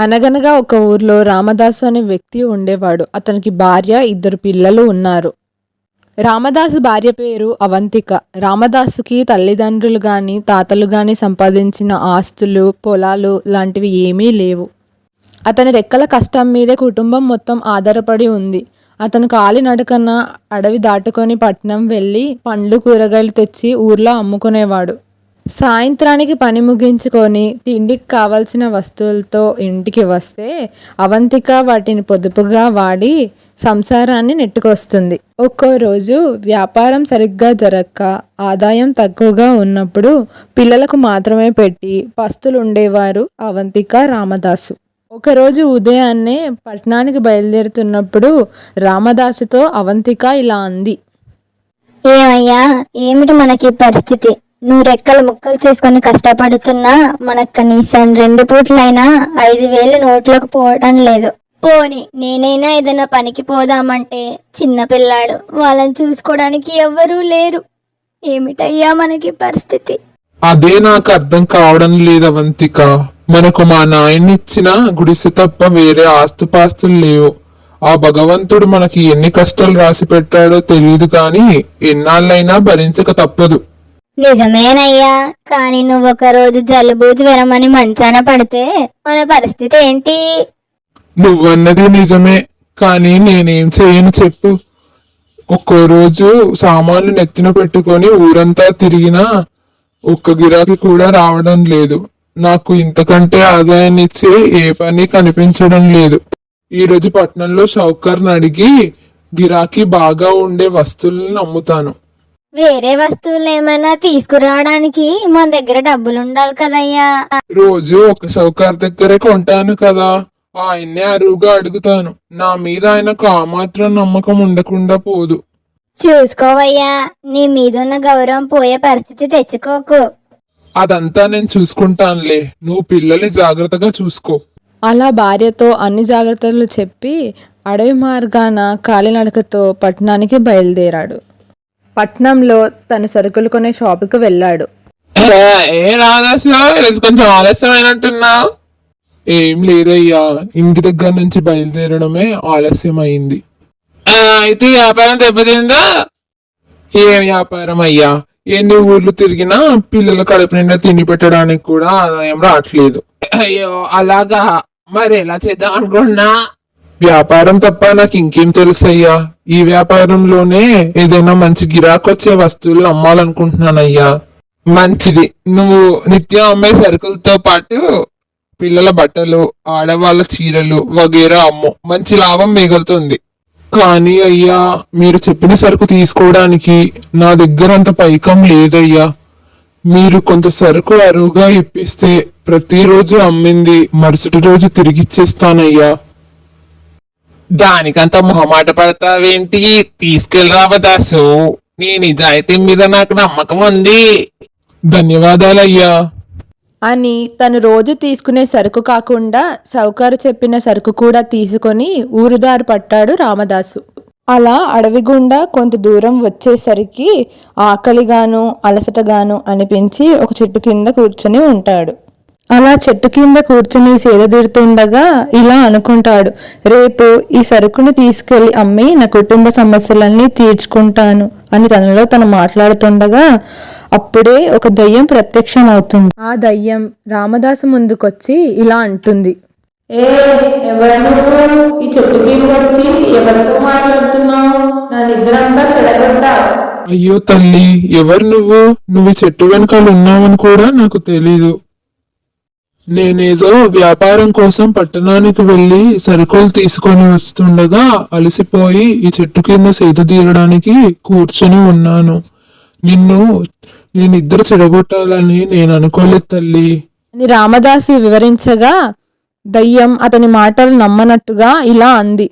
అనగనగా ఒక ఊర్లో రామదాసు అనే వ్యక్తి ఉండేవాడు. అతనికి భార్య ఇద్దరు పిల్లలు ఉన్నారు. రామదాసు భార్య పేరు అవంతిక. రామదాసుకి తల్లిదండ్రులు గాని తాతలు గాని సంపాదించిన ఆస్తులు పొలాలు లాంటివి ఏమీ లేవు. అతని రెక్కల కష్టం మీదే కుటుంబం మొత్తం ఆధారపడి ఉంది. అతను కాలినడకన అడవి దాటుకొని పట్నం వెళ్ళి పండ్లు కూరగాయలు తెచ్చి ఊర్లో అమ్ముకునేవాడు. సాయంత్రానికి పని ముగించుకొని తిండికి కావలసిన వస్తువులతో ఇంటికి వస్తే అవంతిక వాటిని పొదుపుగా వాడి సంసారాన్ని నెట్టుకొస్తుంది. ఒక్కో రోజు వ్యాపారం సరిగ్గా జరగక ఆదాయం తక్కువగా ఉన్నప్పుడు పిల్లలకు మాత్రమే పెట్టి పస్తులు ఉండేవారు అవంతిక రామదాసు. ఒకరోజు ఉదయాన్నే పట్టణానికి బయలుదేరుతున్నప్పుడు రామదాసుతో అవంతిక ఇలా అంది. ఏమయ్యా ఏమిటి మనకి పరిస్థితి? నువ్వు రెక్కలు ముక్కలు చేసుకొని కష్టపడుతున్నా మనకు కనీసం రెండు పూట్లైనా ఐదు వేలు నోట్లోకి పోవటం లేదు. పోని నేనైనా ఏదైనా పనికి పోదామంటే చిన్న పిల్లాడు వాళ్ళని చూసుకోవడానికి ఎవ్వరూ లేరు. ఏమిటయ్యా మనకి పరిస్థితి? అదే నాకు అర్థం కావడం లేదు అవంతిక. మనకు మా నాయనిచ్చిన గుడిసె తప్ప వేరే ఆస్తుపాస్తులు లేవు. ఆ భగవంతుడు మనకి ఎన్ని కష్టాలు రాసి పెట్టాడో తెలియదు కానీ ఎన్నాళ్ళైనా భరించక తప్పదు. నిజమేనయ్యా కానీ నువ్వు ఒక రోజు జలుబు జ్వరమని మంచాన పడితే మన పరిస్థితి ఏంటి? నువ్వన్నది నిజమే కానీ నేనేం చేయను చెప్పు. ఒక్కో రోజు సామాన్లు నెత్తిన పెట్టుకొని ఊరంతా తిరిగినా ఒక్క గిరాకీ కూడా రావడం లేదు. నాకు ఇంతకంటే ఆదాయాన్ని ఇచ్చే ఏ పని కనిపించడం లేదు. ఈ రోజు పట్నంలో షౌకర్ని అడిగి గిరాకీ బాగా ఉండే వస్తువులను అమ్ముతాను వేరే వస్తువులు ఏమైనా తీసుకురావడానికి మన దగ్గర డబ్బులు ఉండాలి కదయ్యా. రోజు ఒక షౌకార్ దగ్గరే కొంటాను కదా. ఆయన్నే అరువుగా అడుగుతాను. నా మీద ఆయనకు ఆ మాత్రం నమ్మకం ఉండకుండా పోదు. చూసుకోవయ్యా నీ మీదున్న గౌరవం పోయే పరిస్థితి తెచ్చుకోకు. అదంతా నేను చూసుకుంటానులే. నువ్వు పిల్లల్ని జాగ్రత్తగా చూసుకో. అలా భార్యతో అన్ని జాగ్రత్తలు చెప్పి అడవి మార్గాన కాలినడకతో పట్టణానికి బయలుదేరాడు. పట్నంలో తన సరుకులు కొనే షాపుకి వెళ్ళాడు. ఏ రాదాసు ఈరోజు కొంచెం ఆలస్యమైనట్టున్నావు? ఏం లేదయ్యా ఇంటి దగ్గర నుంచి బయలుదేరడమే ఆలస్యం అయింది అయితే వ్యాపారం దెబ్బతిందా? ఏం వ్యాపారం అయ్యా? ఎన్ని ఊర్లు తిరిగినా పిల్లల కడుపు నిండా తిండి పెట్టడానికి కూడా ఆదాయం రావట్లేదు. అయ్యో అలాగా? మరి ఎలా చేద్దాం అనుకున్నా వ్యాపారం తప్ప నాకు ఇంకేం తెలుసయ్యా? ఈ వ్యాపారంలోనే ఏదైనా మంచి గిరాకొచ్చే వస్తువులు అమ్మాలనుకుంటున్నానయ్యా. మంచిది. నువ్వు నిత్యం అమ్మే సరుకులతో పాటు పిల్లల బట్టలు ఆడవాళ్ళ చీరలు వగేరా అమ్ము. మంచి లాభం మిగులుతుంది. కానీ అయ్యా మీరు చెప్పిన సరుకు తీసుకోవడానికి నా దగ్గర అంత పైకం లేదయ్యా. మీరు కొంత సరుకు అరువుగా ఇప్పిస్తే ప్రతిరోజు అమ్మింది మరుసటి రోజు తిరిగిచ్చేస్తానయ్యా దానికంత మొహమాట పడతావేంటి తీసుకెళ్ళరావ దాసు. నీ నిజాయితీ మీద నాకు నమ్మకం ఉంది. ధన్యవాదాలయ్యా. అని తను రోజు తీసుకునే సరుకు కాకుండా సౌకారు చెప్పిన సరుకు కూడా తీసుకొని ఊరుదారు పట్టాడు రామదాసు. అలా అడవి గుండా కొంత దూరం వచ్చేసరికి ఆకలిగాను అలసటగాను అనిపించి ఒక చెట్టు కింద కూర్చొని ఉంటాడు. అలా చెట్టు కింద కూర్చుని సేదతీరుతుండగా ఇలా అనుకుంటాడు రేపు ఈ సరుకుని తీసుకెళ్ళి అమ్మి నా కుటుంబ సమస్యలన్నీ తీర్చుకుంటాను అని తనలో తను మాట్లాడుతుండగా అప్పుడే ఒక దయ్యం ప్రత్యక్షమవుతుంది. ఆ దయ్యం రామదాసు ముందుకొచ్చి ఇలా అంటుంది ఏ ఎవరు నువ్వు? ఈ చెట్టు కింద వచ్చి ఎవరితో మాట్లాడుతున్నావు? నా నిద్రంతా చెడగొట్టావు అయ్యో తల్లి ఎవరు నువ్వు? నువ్వు చెట్టు వెనకాల ఉన్నావని కూడా నాకు తెలీదు. నేనేదో వ్యాపారం కోసం పట్టణానికి వెళ్ళి సరుకులు తీసుకొని వస్తుండగా అలసిపోయి ఈ చెట్టు కింద సేద తీరడానికి కూర్చొని ఉన్నాను. నిన్ను నేను ఇద్దరు చెడగొట్టాలని నేను అనుకోలేదు తల్లి. అని రామదాసి వివరించగా దయ్యం అతని మాటలు నమ్మనట్టుగా ఇలా అంది.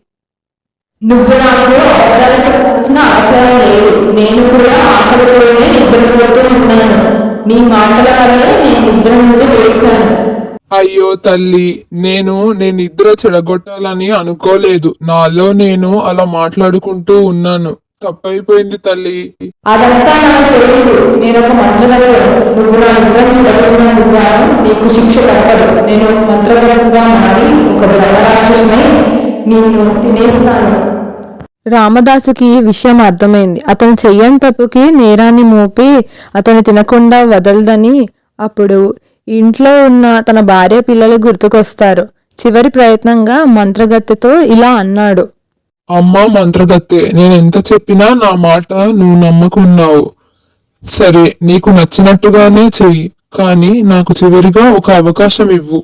నువ్వు నాకు అబద్ధాలు చెప్పాల్సిన అవసరం లేదు. నేను కూడా ఆకలితోనే నిద్రపోతూ ఉన్నాను. నీ మాటల వల్లే నేను నిద్ర నుండి లేచాను. అయ్యో తల్లి నేను నేను ఇద్దరు చెడగొట్టాలని అనుకోలేదు. నాలో నేను అలా మాట్లాడుకుంటూ ఉన్నాను. తప్పైపోయింది తల్లి. అదంతా నాకు తెలియదు నేను ఒక మంత్రగత్తెను నువ్వు నా నిద్రను చెడగొట్టినందుకు గాను నీకు శిక్ష తప్పదు. నేను ఒక మంత్రగత్తగా మారి ఒక బ్రహ్మరాక్షసునై నిన్ను తినేస్తాను. రామదాసుకి ఈ విషయం అర్థమైంది. అతను చెయ్యని తప్పుకి నేరాన్ని మోపి అతను తినకుండా వదలదని అప్పుడు ఇంట్లో ఉన్న తన భార్య పిల్లలు గుర్తుకొస్తారు. చివరి ప్రయత్నంగా మంత్రగత్తెతో ఇలా అన్నాడు. అమ్మ మంత్రగత్తె నేను ఎంత చెప్పినా నా మాట నువ్వు నమ్మకున్నావు. సరే నీకు నచ్చినట్టుగానే చెయ్యి కానీ నాకు చివరిగా ఒక అవకాశం ఇవ్వు.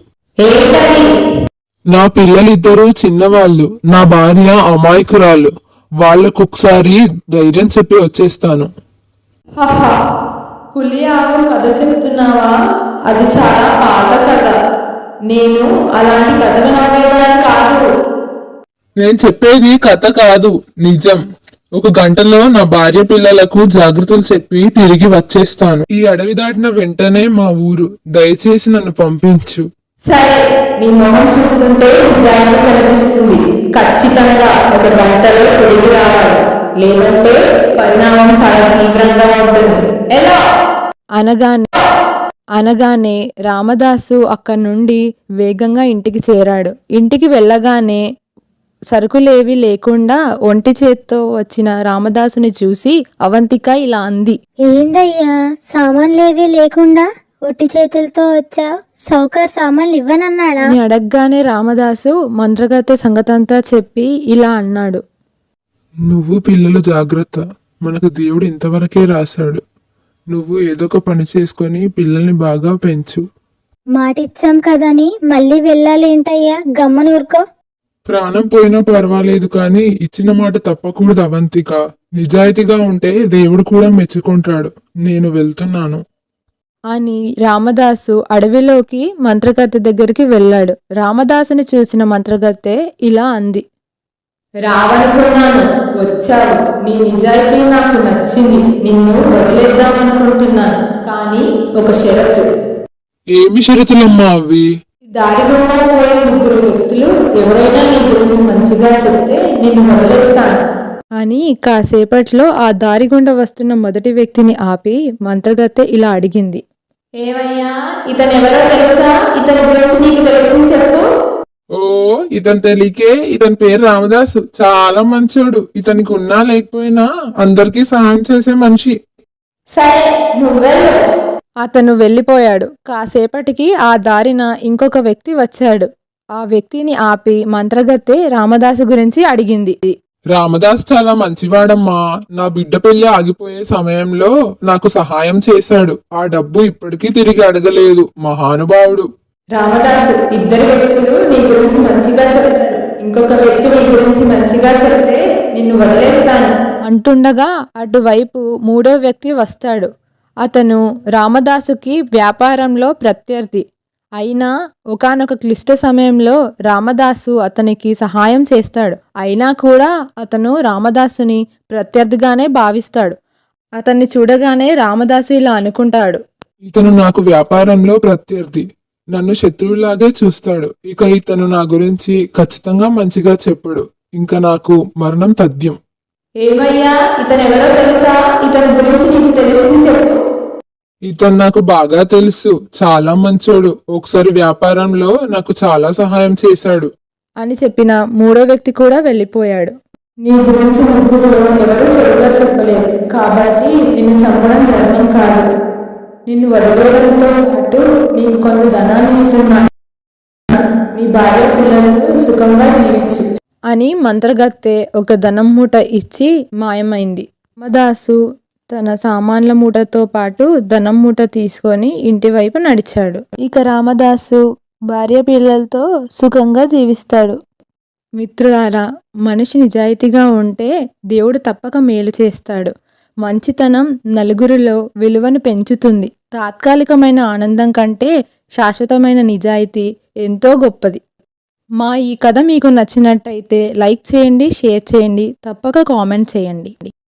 నా పిల్లలిద్దరూ చిన్నవాళ్ళు నా భార్య అమాయకురాలు. వాళ్ళకొకసారి ధైర్యం చెప్పి వచ్చేస్తాను. పులి ఆవు కథ చెప్తున్నావా? అది చాలా పాత కథ. నేను అలాంటి కథలు నమ్మేదాన్ని కాదు. నేను చెప్పేది కథ కాదు. నిజం. ఒక గంటలో నా భార్య పిల్లలకు జాగ్రత్తలు చెప్పి తిరిగి వచ్చేస్తాను. ఈ అడవి దాటిన వెంటనే మా ఊరు. దయచేసి నన్ను పంపించు. సరే నీ మొహం చూస్తుంటే నిజాయితీ కనిపిస్తుంది. ఖచ్చితంగా ఒక గంటలో తిరిగి రావాలి. లేదంటే పరిణామం చాలా తీవ్రంగా ఉంటుంది. ఎలా? అనగానే అనగానే రామదాసు అక్కడి నుండి వేగంగా ఇంటికి చేరాడు. ఇంటికి వెళ్ళగానే సరుకులేవి లేకుండా ఒంటి చేత్తో వచ్చిన రామదాసుని చూసి అవంతిక ఇలా అంది. ఏందయ్యా సామాన్లేవి లేకుండా ఒట్టి చేతులతో వచ్చావు? సౌకర్ సామాన్లు ఇవ్వనన్నాడా? అని అడగగానే రామదాసు మంత్రగత్తె సంగతంతా చెప్పి ఇలా అన్నాడు. నువ్వు పిల్లలు జాగ్రత్త. మనకు దేవుడు ఇంతవరకే రాశాడు. నువ్వు ఏదో ఒక పని చేసుకొని పిల్లల్ని బాగా పెంచు. మాటిచ్చాం కదని మళ్ళీ వెళ్ళాలేంటయ్యా? గమ్మనూరుకో ప్రాణం పోయినా పర్వాలేదు కానీ ఇచ్చిన మాట తప్పకూడదు అవంతిక. నిజాయితీగా ఉంటే దేవుడు కూడా మెచ్చుకుంటాడు. నేను వెళ్తున్నాను. అని రామదాసు అడవిలోకి మంత్రగత్తె దగ్గరికి వెళ్ళాడు. రామదాసుని చూసిన మంత్రగత్తె ఇలా అంది. రావనుకున్నాను వచ్చావు. నీ నిజాయితీ నాకు నచ్చింది. నిన్ను వదిలేద్దామనుకుంటున్నాను. కానీ ఒక షరతు. ఏమి షరతులమ్మా అవి? దారి గుండా పోయే ముగ్గురు వ్యక్తులు ఎవరైనా నీ గురించి మంచిగా చెప్తే నిన్ను వదిలేస్తాను. అని కాసేపట్లో ఆ దారి గుండా వస్తున్న మొదటి వ్యక్తిని ఆపి మంత్రగత్తె ఇలా అడిగింది. ఏమయ్యా ఇతను ఎవరో తెలుసా? ఇతని గురించి నీకు తెలిసింది చెప్పు. ఓ ఇతని తెలికే ఇతని పేరు రామదాసు. చాలా మంచోడు. ఇతనికి ఉన్నా లేకపోయినా అందరికీ సహాయం చేసే మనిషి. సరే నువ్వెళ్ళు అతను వెళ్ళిపోయాడు. కాసేపటికి ఆ దారిన ఇంకొక వ్యక్తి వచ్చాడు. ఆ వ్యక్తిని ఆపి మంత్రగత్తె రామదాసు గురించి అడిగింది. రామదాస్ చాలా మంచివాడమ్మా. నా బిడ్డ పెళ్ళి ఆగిపోయే సమయంలో నాకు సహాయం చేశాడు. ఆ డబ్బు ఇప్పటికీ తిరిగి అడగలేదు. మహానుభావుడు. రామదాసు ఇద్దరు వ్యక్తులు నీ గురించి మంచిగా చెప్పారు. ఇంకొక వ్యక్తి నీ గురించి మంచిగా చెప్తే నిన్ను వదిలేస్తాను. అంటుండగా అటువైపు మూడో వ్యక్తి వస్తాడు. అతను రామదాసుకి వ్యాపారంలో ప్రత్యర్థి. అయినా ఒకానొక క్లిష్ట సమయంలో రామదాసు అతనికి సహాయం చేస్తాడు. అయినా కూడా అతను రామదాసుని ప్రత్యర్థిగానే భావిస్తాడు. అతన్ని చూడగానే రామదాసు ఇలా అనుకుంటాడు. ఇతను నాకు వ్యాపారంలో ప్రత్యర్థి. నన్ను శత్రువులాగే చూస్తాడు. ఇక ఇతను నా గురించి ఖచ్చితంగా మంచిగా చెప్పడు. ఇంకా నాకు మరణం తథ్యం. ఏమయ్యా ఇతను ఎవరో తెలుసా? ఇతని గురించి నీకు తెలిసింది చెప్పు. ఇతను నాకు బాగా తెలుసు. చాలా మంచోడు. ఒకసారి వ్యాపారంలో నాకు చాలా సహాయం చేశాడు. అని చెప్పిన మూడో వ్యక్తి కూడా వెళ్ళిపోయాడు. నీ గురించి ముగ్గురులో ఎవరు చెడుగా చెప్పలేదు కాబట్టి నిన్ను చంపడం ధర్మం కాదు. నిన్ను వదిలేయడంతో పాటు నీకు కొంత ధనాన్ని ఇస్తున్నాను నీ భార్య పిల్లలతో సుఖంగా జీవించు. అని మంత్రగత్తె ఒక ధనం మూట ఇచ్చి మాయమైంది. రామదాసు తన సామాన్ల మూటతో పాటు ధనం మూట తీసుకొని ఇంటి వైపు నడిచాడు. ఇక రామదాసు భార్య పిల్లలతో సుఖంగా జీవిస్తాడు. మిత్రులారా మనిషి నిజాయితీగా ఉంటే దేవుడు తప్పక మేలు చేస్తాడు. మంచితనం నలుగురిలో విలువను పెంచుతుంది. తాత్కాలికమైన ఆనందం కంటే శాశ్వతమైన నిజాయితీ ఎంతో గొప్పది. మా ఈ కథ మీకు నచ్చినట్టయితే లైక్ చేయండి షేర్ చేయండి తప్పక కామెంట్ చేయండి.